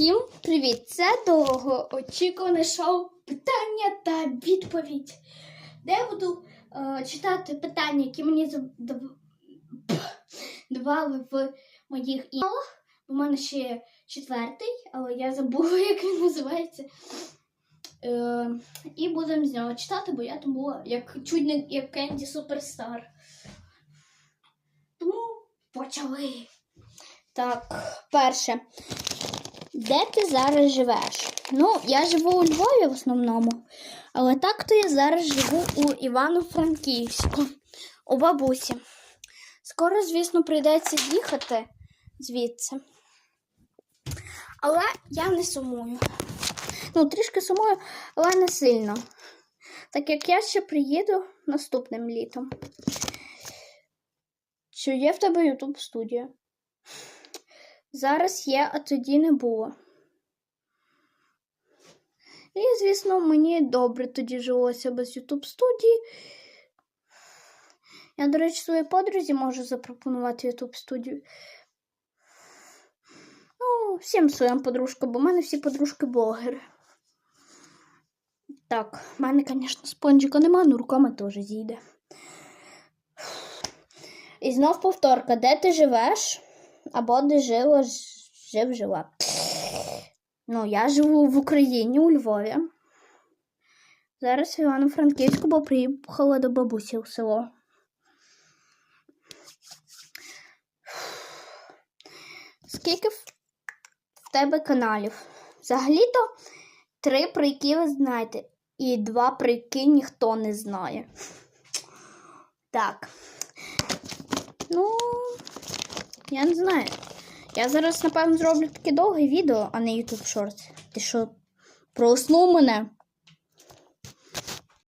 Всім привіт! Це довгоочікуване шоу Питання та відповідь. Де я буду е, читати питання, які мені давали в моїх імейлах. У мене ще є четвертий, але я забула, як він називається. Е, і будемо з нього читати, бо я там була як не як Кенді Суперстар. Тому почали. Так, перше. Де ти зараз живеш? Ну, я живу у Львові в основному, але так то я зараз живу у Івано-Франківську, у бабусі. Скоро, звісно, прийдеться їхати звідси. Але я не сумую. Ну, трішки сумую, але не сильно. Так як я ще приїду наступним літом. Чи є в тебе Ютуб студія? Зараз є, а тоді не було. І, звісно, мені добре тоді жилося без YouTube студії. Я, до речі, своїй подрузі можу запропонувати YouTube студію. Ну, всім своїм подружкам, бо в мене всі подружки блогери. Так, в мене, звісно, спонжика нема, але руками теж зійде. І знов повторка, де ти живеш? Або де жила, жив, жила. Ну, я живу в Україні, у Львові. Зараз в Івано-Франківську, бо приїхала до бабусі у село. Скільки в в тебе каналів? Взагалі-то три, про які ви знаєте, і два, про які ніхто не знає. Так. Я не знаю. Я зараз, напевно, зроблю таке довге відео, а не YouTube Shorts. Ти що, проснув мене?